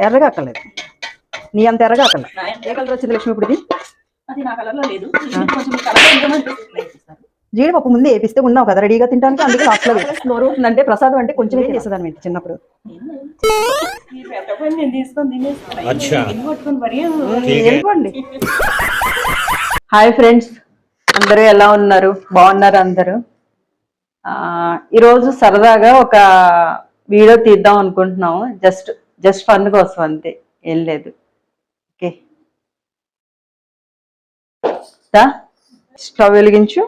ఎర్రగా అక్కర్లేదు నీ అంత ఎర్రగా అక్కర్లేదు ఏ కలర్ వచ్చింది లక్ష్మి ఇప్పుడు జీడిపప్పు ముందు వేపిస్తే ఉన్నావు కదా రెడీగా తింటానికి అందుకే లాస్ట్లో నోరు అంటే ప్రసాదం అంటే కొంచెం చేసేదాన్ని చిన్నప్పుడు. వెళ్ళిపోండి హాయ్ ఫ్రెండ్స్. అందరూ ఎలా ఉన్నారు? బాగున్నారు అందరూ? ఆ, ఈరోజు సరదాగా ఒక వీడియో తీద్దాం అనుకుంటున్నాము. జస్ట్ జస్ట్ ఫన్ కోసం అంతే. ఏం లేదు. ఓకే స్టవ్ వెలిగించు.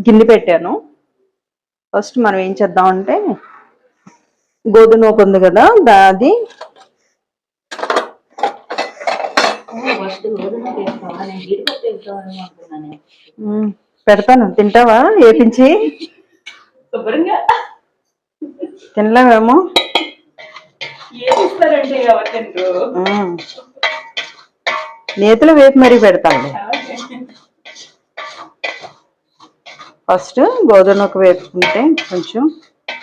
గిన్నె పెట్టాను. ఫస్ట్ మనం ఏం చేద్దామంటే గోధుమ నూక ఉంది కదా దా- అది. ఫస్ట్ గోధుమ వేసుకోవాలి నేను జీడిపప్పు వేసుకోవాలని అనుకున్నాను మ్మ్. పెడతాను. తింటావా? ఏపించి శుభ్రంగా. తినలేమేమో? మ్మ్. నేతిలో వేపి మరీ పెడతాను. ఫస్ట్ గోధుమ ఒక వేపుకుంటే కొంచెం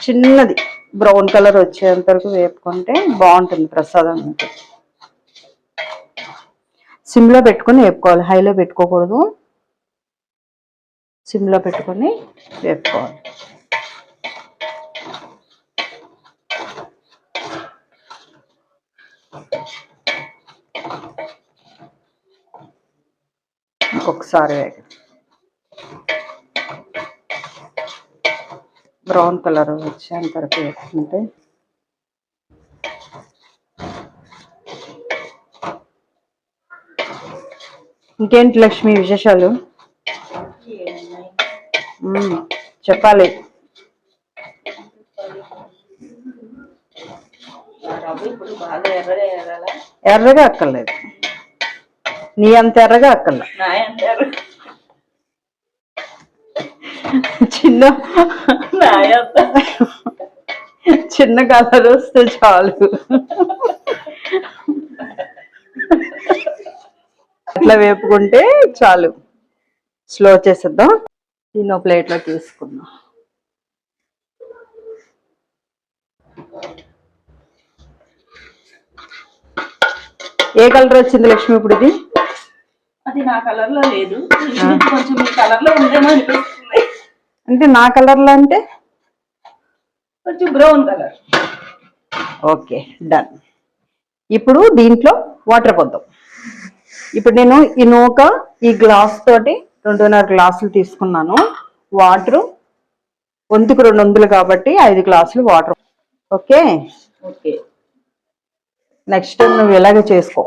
చిన్నది బ్రౌన్ కలర్ వచ్చేంత వరకు వేపుకుంటే బాగుంటుంది ప్రసాదం మీకు సిమ్లో పెట్టుకొని వేపుకోవాలి హైలో పెట్టుకోకూడదు. సిమ్లో పెట్టుకొని వేపుకోవాలి. ఇంకొకసారి వేగ బ్రౌన్ కలర్ వచ్చేంత వరకు వేసుకుంటే. ఇంకేంటి లక్ష్మి విశేషాలు. చెప్పాలి. ఎర్రగా అక్కర్లేదు. నీ అంత ఎర్రగా అక్కర్లే చిన్న చిన్న కలర్ వస్తే చాలు. అట్లా వేపుకుంటే చాలు. స్లో చేసేద్దాం. దీన్ని ఒక ప్లేట్లో తీసుకుందాం. ఏ కలర్ వచ్చింది లక్ష్మి ఇప్పుడు ఇది అది నా కలర్లో లేదు. కొంచెం మీ కలర్లో ఉందేమో అనిపిస్తుంది. అంటే నా కలర్లో అంటే? కొంచెం బ్రౌన్ కలర్ ఓకే డన్ ఇప్పుడు దీంట్లో వాటర్ పోద్దాం ఇప్పుడు నేను ఈ నూక ఈ గ్లాస్ తోటి రెండున్నర గ్లాసులు తీసుకున్నాను. వాటర్ వంతుకు రెండు వందలు కాబట్టి ఐదు గ్లాసులు వాటర్ ఓకే? ఓకే. నెక్స్ట్ నువ్వు ఇలాగే చేసుకో.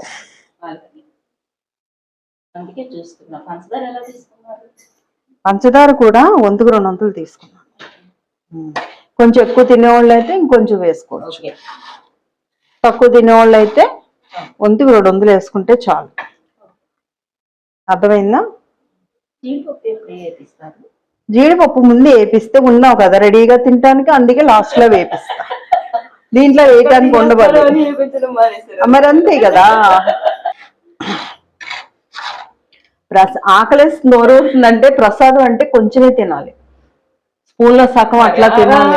అందుకే చూస్తున్నా. పంచదార ఎలా తీసుకున్నారు? పంచదార కూడా వంతుకు రెండు వందలు తీసుకున్నాను. ఉమ్. కొంచెం ఎక్కువ తినేవాళ్ళు అయితే ఇంకొంచెం వేసుకోవచ్చు. తక్కువ తినేవాళ్ళు అయితే వంతుకు రెండు వందలు వేసుకుంటే చాలు. అర్థమైందా? జీడిపప్పు ముందు వేపిస్తే ఉన్నావు కదా రెడీగా తినడానికి అందుకే లాస్ట్లో వేపిస్తా. దీంట్లో వేయటానికి మానేశారు. మరి అంతే కదా. ప్రస ఆకలేసి నోరవుతుందంటే ప్రసాదం అంటే కొంచెమే తినాలి. స్పూన్లో సగం అట్లా తినాలి.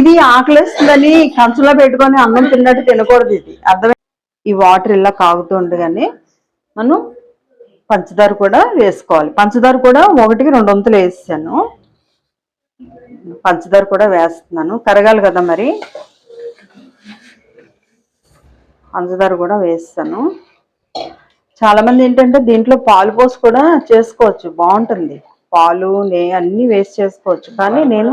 ఇది ఆకలేస్తుందని కంచులో పెట్టుకొని అన్నం తిన్నట్టు తినకూడదు ఇది. అర్థమై ఈ వాటర్ ఇలా కాగుతూ ఉండగానే మనం పంచదార కూడా వేసుకోవాలి. పంచదార కూడా ఒకటికి రెండు వంతులు వేసాను. పంచదార కూడా వేస్తున్నాను. కరగాలి కదా మరి? పంచదార కూడా వేస్తాను. చాలా మంది ఏంటంటే దీంట్లో పాలు పోసి కూడా చేసుకోవచ్చు. బాగుంటుంది. పాలు నే అన్ని వేస్ట్ చేసుకోవచ్చు. కానీ నేను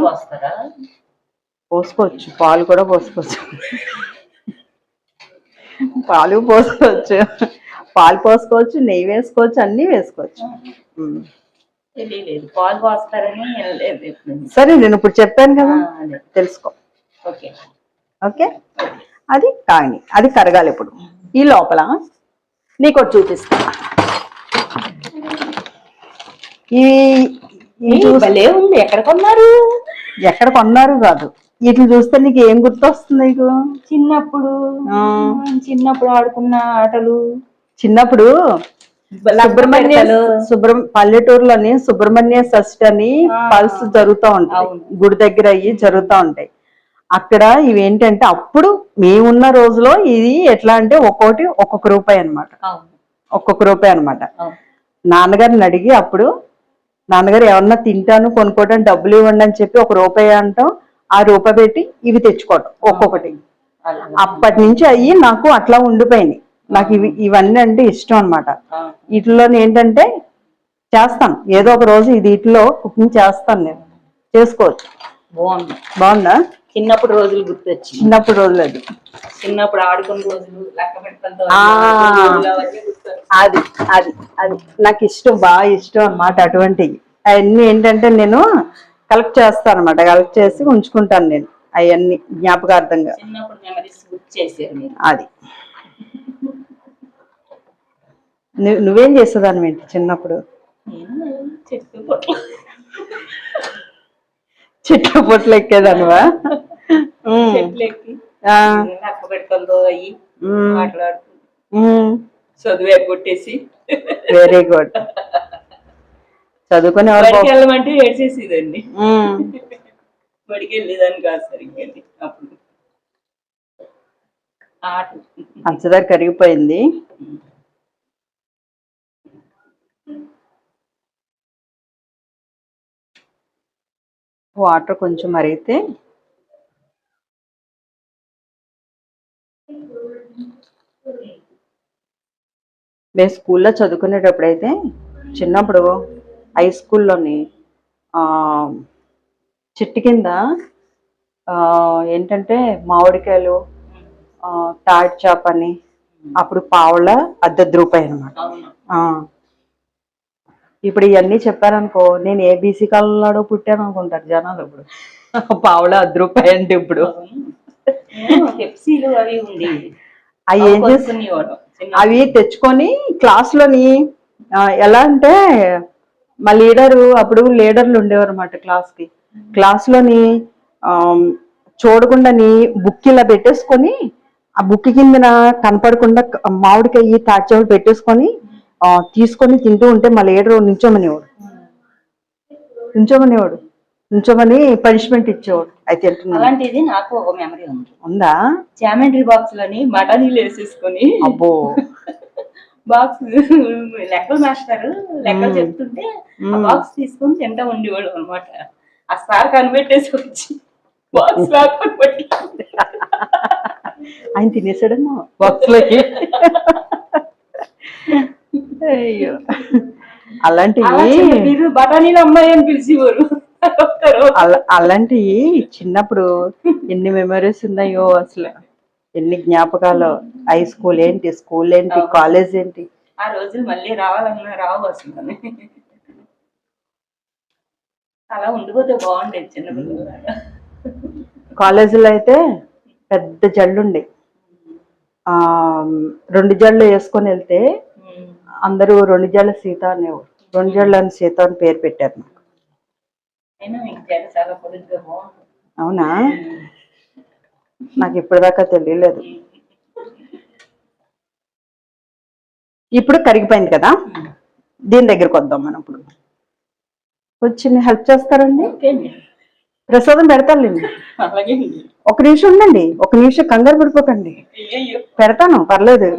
పోసుకోవచ్చు. పాలు కూడా పోసుకోవచ్చు. పాలు పోసుకోవచ్చు. పాలు పోసుకోవచ్చు నెయ్యి వేసుకోవచ్చు అన్ని వేసుకోవచ్చు. పాలు పోస్తారని సరే నేను ఇప్పుడు చెప్పాను కదా. తెలుసుకో. ఓకే. ఓకే? అది కాని అది కరగాలి ఇప్పుడు. ఈ లోపల నీకు ఒకటి చూపిస్తా. ఈ భలే ఉంది. ఎక్కడ కొన్నారు? ఎక్కడ కొన్నారు కాదు. వీటిని చూస్తే నీకు ఏం గుర్తొస్తుంది నీకు? చిన్నప్పుడు. చిన్నప్పుడు ఆడుకున్న ఆటలు. చిన్నప్పుడు సుబ్రహ్మణ్య. సుబ్రహ్మ పల్లెటూరులోని సుబ్రహ్మణ్య షష్ఠి అని. పల్స్ జరుగుతూ ఉంటాయి. గుడి దగ్గర అయ్యి జరుగుతూ ఉంటాయి. అక్కడ ఇవి ఏంటంటే అప్పుడు మేమున్న రోజులో ఇది ఎట్లా అంటే ఒక్కోటి ఒక్కొక్క రూపాయి అన్నమాట. అవును. ఒక్కొక్క రూపాయి అన్నమాట. అవును. నాన్నగారిని అడిగి అప్పుడు నాన్నగారు ఏమన్నా తింటాను కొనుక్కోవడం డబ్బులు ఇవ్వండి అని చెప్పి ఒక రూపాయి అంటాం ఆ రూపాయి పెట్టి ఇవి తెచ్చుకోవడం ఒక్కొక్కటి. అప్పటి నుంచి అయ్యి నాకు అట్లా ఉండిపోయినాయి. నాకు ఇవి ఇవన్నీ అంటే ఇష్టం అన్నమాట. ఆ, వీటిలో ఏంటంటే చేస్తాను. ఏదో ఒక రోజు ఇది వీటిలో కుకింగ్ చేస్తాను నేను. చేసుకోవచ్చు. బాగుంది. బాగుందా? చిన్నప్పుడు రోజులు గుర్తొచ్చింది చిన్నప్పుడు రోజులు అది. చిన్నప్పుడు ఆడుకున్న రోజులు. అది అది అది. నాకు ఇష్టం బాగా ఇష్టం అన్నమాట అటువంటివి. అవన్నీ ఏంటంటే నేను కలెక్ట్ చేస్తాను అనమాట కలెక్ట్ చేసి ఉంచుకుంటాను నేను అవన్నీ జ్ఞాపకార్థంగా. అది. నువ్వు చేసేదాన్ని ఏంటి చిన్నప్పుడు? నేను చెట్టు పొట్లు ఎక్కేదానివా? ఉమ్. చెట్లు ఎక్కి ఆ, లెక్క పెట్టుకుంటూ అయ్యి మాట్లాడుకుంటూ. చదువు కొట్టేసి. వెరీ గుడ్ చదువుకొని బడికి వెళ్ళమంటే ఏడ్చేసేదండి. బడికి వెళ్ళేదాన్ని కాదు సరిగ్గా అప్పుడు. పంచదార కరిగిపోయింది. వాటర్ కొంచెం మరిగితే మేము స్కూల్లో చదువుకునేటప్పుడు అయితే చిన్నప్పుడు హై స్కూల్లోని ఆ, చెట్టు కింద ఆ, ఏంటంటే మామిడికాయలు ఆ, తాటి చేప అని అప్పుడు పావుల అద్దె రూపాయి అనమాట ఇప్పుడు ఇవన్నీ చెప్పారనుకో నేను ఏ బీసీ కాలంలో పుట్టాను అనుకుంటారు జనాలు ఇప్పుడు. పావుల అర్ధ రూపాయి అంటే ఇప్పుడు. అవి ఏం చేసి కొనుక్కునేవాడు చిన్న అవి తెచ్చుకొని క్లాస్లోని ఎలా అంటే మా లీడరు అప్పుడు లీడర్లు ఉండేవారు అనమాట క్లాస్కి క్లాస్లోని చూడకుండాని బుక్ ఇలా పెట్టేసుకొని ఆ బుక్ కిందన కనపడకుండా మామిడికాయ తాడ్చేవాళ్ళు పెట్టేసుకొని తీసుకొని తింటూ ఉంటే మా లీడరు నించోమనేవాడు. నించోమనేవాడు. నించోమని పనిష్మెంట్ ఇచ్చేవాడు. అయితే అలాంటిది నాకు ఒక మెమరీ ఉంది. ఉందా? జామెంట్రీ బాక్స్ లని బఠానీలు వేసేసుకొని అబ్బో. బాక్స్ లెక్కలు మాస్టర్ లెక్కలు చెప్తుంటే ఆ బాక్స్ తీసుకొని తింటా ఉండేవాడు అనమాట ఆ సార్ కనిపెట్టేసి వచ్చి బాక్స్ ఆయన తినేసాడమ్మా బాక్స్ లోకి. అయ్యో. అలాంటివి మీరు బఠానీలు అమ్మాయి అని పిలిచేవారు. అలాంటివి చిన్నప్పుడు ఎన్ని మెమరీస్ ఉన్నాయో అసలు. ఎన్ని జ్ఞాపకాలు. హై స్కూల్ ఏంటి స్కూల్ ఏంటి కాలేజ్ ఏంటి? ఆ రోజులు మళ్ళీ రావాలన్నా రావు అసలు. అలా ఉండిపోతే బాగుండేది చిన్నపిల్లలు కాలేజీలో అయితే పెద్ద జళ్ళు ఉండే ఆ రెండు జళ్ళు వేసుకొని వెళ్తే అందరూ రెండు జళ్ళ సీత అనేవారు రెండు జళ్ళ అని సీత అని పేరు పెట్టారు నాకు అయినా మీకు జడ చాలా పొడుగ్గా బాగుంది అవునా? నాకు ఇప్పటిదాకా తెలియలేదు. ఇప్పుడు కరిగిపోయింది కదా? దీని దగ్గరికి వద్దాం మనం ఇప్పుడు. కొంచెం హెల్ప్ చేస్తారండి? ప్రసాదం పెడతానులేండి ఒక నిమిషం ఉండండి. ఒక నిమిషం కంగారు పడిపోకండి. పెడతాను పర్లేదు.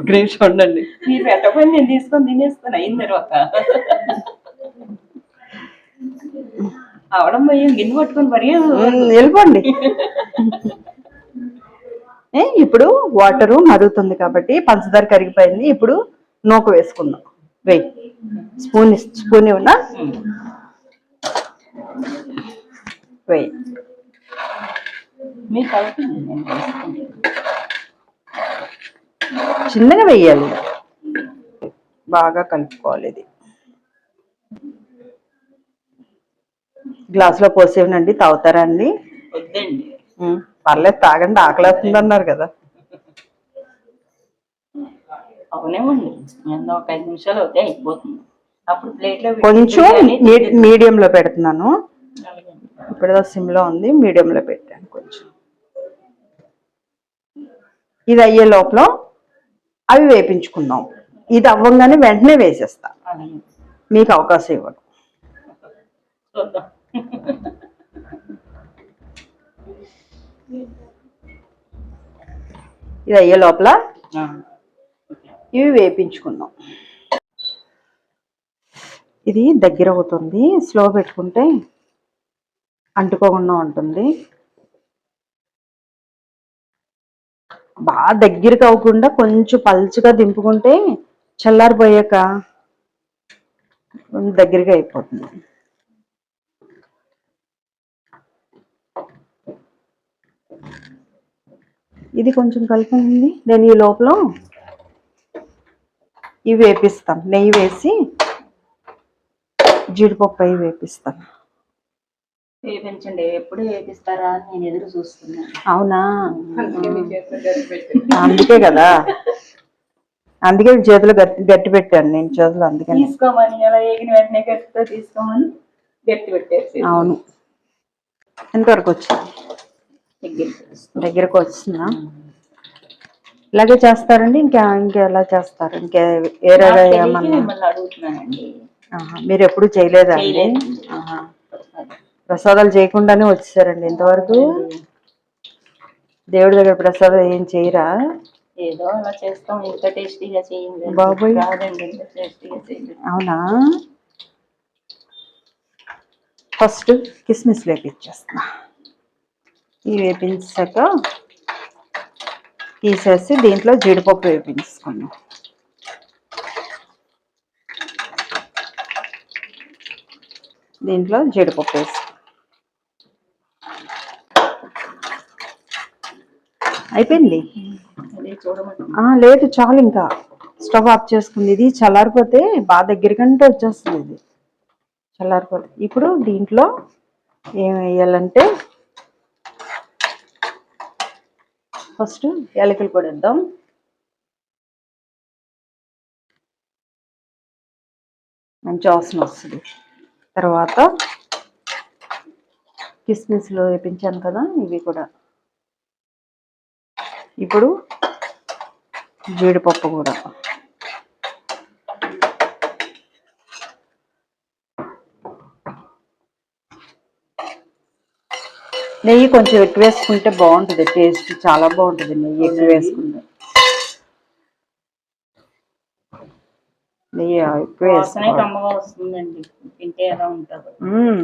ఒక నిమిషం ఉండండి. మీరు నేను తీసుకొని తినేస్తాను అయిన తర్వాత. అవడం పోయి గిన్నె పట్టుకొని వెళ్ళిపోండి. ఏ, ఇప్పుడు వాటరు మరుగుతుంది కాబట్టి పంచదార కరిగిపోయింది. ఇప్పుడు నూక వేసుకుందాం. వెయ్యి స్పూన్ స్పూన్ ఇవ్వనా వెయ్యి. చిన్నగా వెయ్యాలి బాగా కలుపుకోవాలి ఇది. గ్లాసులో పోసేవనండి తాగుతారా అండి వద్దండి పర్లేదు తాగండి ఆకలి అవుతుంది అన్నారు కదా. అవునేమండి ఒక ఐదు నిమిషాలు అవుతే అయిపోతుంది. అప్పుడు ప్లేట్లో కొంచెం మీడియంలో పెడుతున్నాను. ఇప్పుడు సిమ్లో ఉంది మీడియంలో పెట్టాను కొంచెం. ఇది అయ్యే లోపల అవి వేపించుకుందాం. ఇది అవ్వగానే వెంటనే వేసేస్తా. మీకు అవకాశం ఇవ్వను. చూద్దాం. ఇది అయ్యే లోపల. ఇవి వేపించుకుందాం. ఇది దగ్గర అవుతుంది. స్లో పెట్టుకుంటే అంటుకోకుండా ఉంటుంది. బాగా దగ్గరికి అవ్వకుండా కొంచెం పల్చగా దింపుకుంటే చల్లారిపోయాక దగ్గరగా అయిపోతుంది. ఇది కొంచెం కలిపింది నేను ఈ లోపల ఇవి వేపిస్తాం నెయ్యి వేసి జీడిపప్పు అవి వేపిస్తాం వేపించండి. ఎప్పుడు వేపిస్తారా అని నేను ఎదురు చూస్తున్నాను. అవునా. అందుకే కదా. అందుకే చేతులు గట్టి గట్టి పెట్టాను నేను చేతులు అందుకని. తీసుకోమని అలా వేగిన వెంటనే గట్టితో తీసుకోమని గట్టి పెట్టేసి. అవును. ఎంతవరకు వచ్చింది? దగ్గరికి వస్తుందా ఇలాగే చేస్తారండి? ఇంకా ఇంకా ఎలా చేస్తారు. ఇంకా వేరేగా ఏమన్నా? మీరు ఎప్పుడు చేయలేదా అండి. ప్రసాదాలు చేయకుండానే వచ్చేసారండి ఇంతవరకు? దేవుడి దగ్గర ప్రసాదం ఏం చేయరా? ఏదో అలా చేస్తాం. ఇంత టేస్టీగా చేయండి. బాబోయ్. రాదండి ఇంత టేస్టీగా చేయండి. అవునా? ఫస్ట్ కిస్మిస్ వేపించేస్తున్నా ఇవి వేపించాక తీసేసి దీంట్లో జీడిపప్పు వేపించుకున్నాం దీంట్లో జీడిపప్పు వేసి అయిపోయింది? లేదు చాలు ఇంకా. స్టవ్ ఆఫ్ చేసుకుంది. ఇది చల్లారిపోతే బాగా దగ్గరికంటే వచ్చేస్తుంది ఇది. చల్లారిపోతే. ఇప్పుడు దీంట్లో ఏం వేయాలంటే ఫస్ట్ యాలకులు కూడా ఇద్దాం మంచి వాసన వస్తుంది. తర్వాత కిస్మిస్లో వేపించాను కదా ఇవి కూడా. ఇప్పుడు జీడిపప్పు కూడా. నెయ్యి కొంచెం ఎక్కువ వేసుకుంటే బాగుంటుంది టేస్ట్ చాలా బాగుంటుంది నెయ్యి ఎక్కువ వేసుకుంటే. నెయ్యి ఎక్కువ మ్మ్.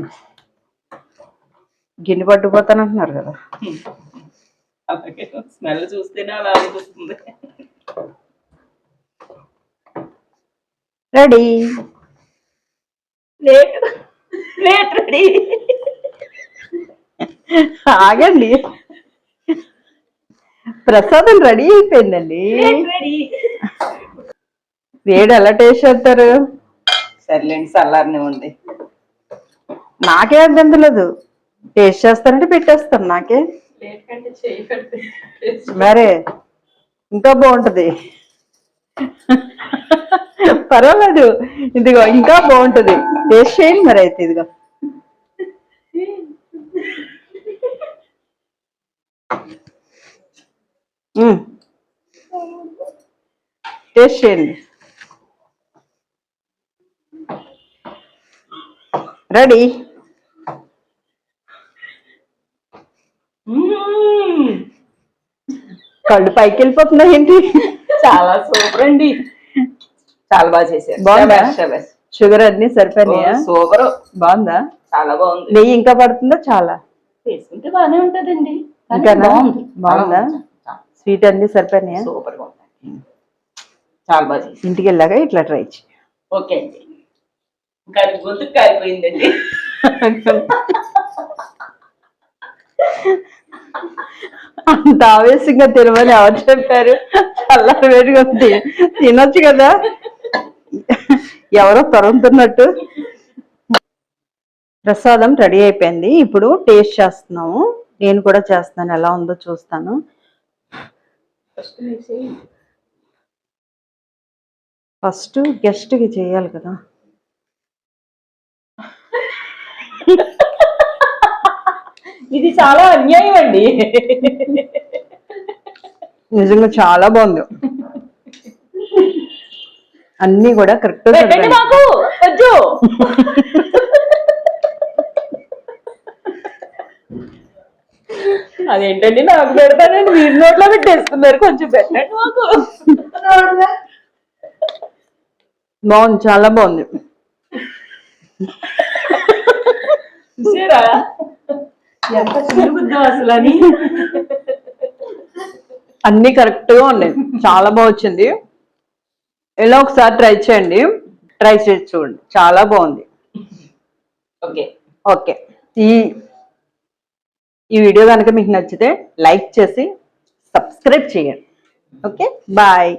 గిన్నె పట్టుకుపోతానంటున్నారు కదా. అలాగే స్మెల్ చూస్తేనే అలా అనిపిస్తుంది. రెడీ. Late late ready. ఆగండి. ప్రసాదం రెడీ అయిపోయిందండి. రెడీ. వేడి ఎలా టేస్ట్ చేస్తారు? సర్లేండి చల్లారనే ఉంది నాకే అర్థం లేదు. టేస్ట్ చేస్తానంటే పెట్టేస్తాను నాకే. మరే ఇంకా బాగుంటది. పర్వాలేదు. ఇదిగో ఇంకా బాగుంటది. టేస్ట్ చేయండి మరి అయితే ఇదిగో. టేస్ట్ చేయండి. రెడీ. కళ్ళు పైకి వెళ్ళిపోతున్నాయి ఏంటి? చాలా సూపర్ అండి. చాలా బాగా చేశారు. బాగుందా? షుగర్ అన్ని సరిపోయినాయా? సూపర్. బాగుందా? చాలా బాగుంది. నెయ్యి ఇంకా పడుతుందా? చాలా. వేసుకుంటే బాగానే ఉంటదండి? బాగుంది. స్వీట్ అన్ని సరిపోయినాయా? సూపర్గా చాలా బాగా ఇంటికి వెళ్ళాక ఇట్లా ట్రై చేయి ఓకే అండి. ఇంకా అది గొంతుకు కాలిపోయిందండి అంత ఆవేశంగా తినమని ఎవరు చెప్పారు? చల్లారి వేడిగా ఉంది. తినొచ్చు కదా? ఎవరో తరుగుతున్నట్టు ప్రసాదం రెడీ అయిపోయింది. ఇప్పుడు టేస్ట్ చేస్తున్నాము. నేను కూడా చేస్తాను. ఎలా ఉందో చూస్తాను. ఫస్ట్ గెస్ట్కి చేయాలి కదా. ఇది చాలా అన్యాయం అండి. నిజంగా చాలా బాగుంది. అన్ని కూడా కరెక్ట్ మాకు అదేంటండి? నాకు పెడతానని మీరు నోట్లో పెట్టేస్తున్నారు. కొంచెం పెట్టండి. మాకు. బాగుంది చాలా బాగుంది. చూసారా? ఎంత సులుగుద్దాం అసలు అని అన్ని కరెక్ట్గా ఉన్నాయి. చాలా బాగా వచ్చింది. ఇలా ఒకసారి ట్రై చేయండి. ట్రై చేసి చూడండి. చాలా బాగుంది. ఓకే. ఓకే. ఈ ఈ వీడియో కనుక మీకు నచ్చితే లైక్ చేసి సబ్స్క్రైబ్ చేయండి. ఓకే? బాయ్.